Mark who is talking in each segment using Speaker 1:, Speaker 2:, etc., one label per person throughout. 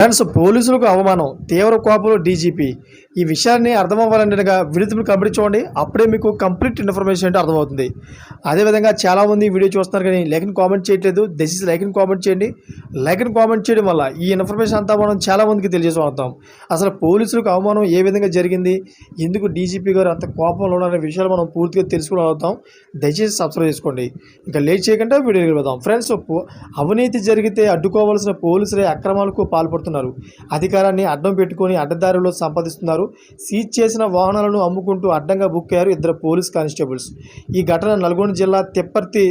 Speaker 1: Friends పోలీసులకు అవమానం తీవ్ర కోపంలో డీజీపీ. ఈ విషయాన్ని అర్థమవ్వాలంటేగా విడుదల కంప్లీట్ చూడండి అప్పుడే మీకు కంప్లీట్ ఇన్ఫర్మేషన్ అంటే అర్థమవుతుంది. అదేవిధంగా చాలామంది వీడియో చూస్తున్నారు కానీ లైక్ని కామెంట్ చేయట్లేదు. దయచేసి లైక్ని కామెంట్ చేయండి. లైక్ని కామెంట్ చేయడం వల్ల ఈ ఇన్ఫర్మేషన్ అంతా మనం చాలామందికి తెలియజేసుకుంటాం అసలు పోలీసులకు అవమానం ఏ విధంగా జరిగింది? ఎందుకు డీజీపీ గారు అంత కోపంలో ఉన్నారనే విషయాలు మనం పూర్తిగా తెలుసుకోగలుగుతాం. దయచేసి సబ్స్క్రైబ్ చేసుకోండి. ఇంకా లేట్ చేయకుండా వీడియో వెళ్దాం. ఫ్రెండ్స్ అవినీతి జరిగితే అడ్డుకోవాల్సిన పోలీసులే అక్రమాలకు పాల్పడుతున్నారు. అధికారాన్ని అడ్డం పెట్టుకొని అడ్డదారులు సంపాదిస్తున్నారు. సీజ్ చేసిన వాహనాలను అమ్ముకుంటూ అడ్డంగా బుక్ అయ్యారు ఇద్దరు పోలీస్ కానిస్టేబుల్స్. ఈ ఘటన నల్గొండ జిల్లా తెప్పర్తి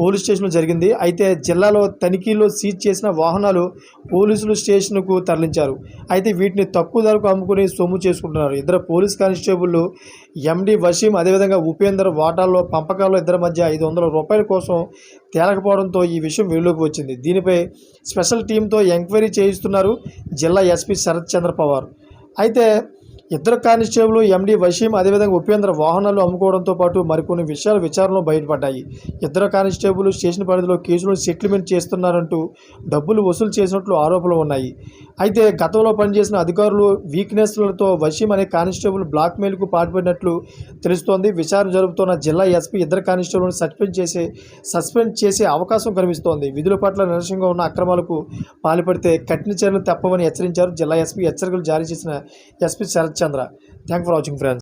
Speaker 1: పోలీస్ స్టేషన్లో జరిగింది. అయితే జిల్లాలో తనిఖీలో సీజ్ చేసిన వాహనాలు పోలీసులు స్టేషన్కు తరలించారు. అయితే వీటిని తక్కువ ధరకు అమ్ముకుని సొమ్ము చేసుకుంటున్నారు. ఇద్దరు పోలీస్ కానిస్టేబుల్ ఎండి వసీం అదేవిధంగా ఉపేందర్ వాటాల్లో పంపకాల్లో ఇద్దరి మధ్య ఐదు వందల రూపాయల కోసం తేలకపోవడంతో ఈ విషయం వెలుగులోకి వచ్చింది. దీనిపై స్పెషల్ టీంతో ఎంక్వైరీ చేయిస్తున్నారు. జిల్లా ఎస్పీ శరత్ చంద్ర పవార్. అయితే ఇద్దరు కానిస్టేబుల్ ఎండి వసీం అదేవిధంగా ఉపేంద్ర వాహనాలు అమ్ముకోవడంతో పాటు మరికొన్ని విషయాలు విచారణలో బయటపడ్డాయి. ఇద్దరు కానిస్టేబుల్ స్టేషన్ పరిధిలో కేసులను సెటిల్మెంట్ చేస్తున్నారంటూ డబ్బులు వసూలు చేసినట్లు ఆరోపణలు ఉన్నాయి. అయితే గతంలో పనిచేసిన అధికారులు వీక్నెస్లతో వసీం అనే కానిస్టేబుల్ బ్లాక్మెయిల్కు పాల్పడినట్లు తెలుస్తోంది. విచారణ జరుపుతున్న జిల్లా ఎస్పీ ఇద్దరు కానిస్టేబుల్ను సస్పెండ్ చేసే సస్పెండ్ చేసే అవకాశం కనిపిస్తోంది. విధుల పట్ల నిరసనగా ఉన్న అక్రమాలకు పాల్పడితే కఠిన చర్యలు తప్పవని హెచ్చరించారు. జిల్లా ఎస్పీ హెచ్చరికలు జారీ చేసిన SP Sarath Chandra thank for watching friends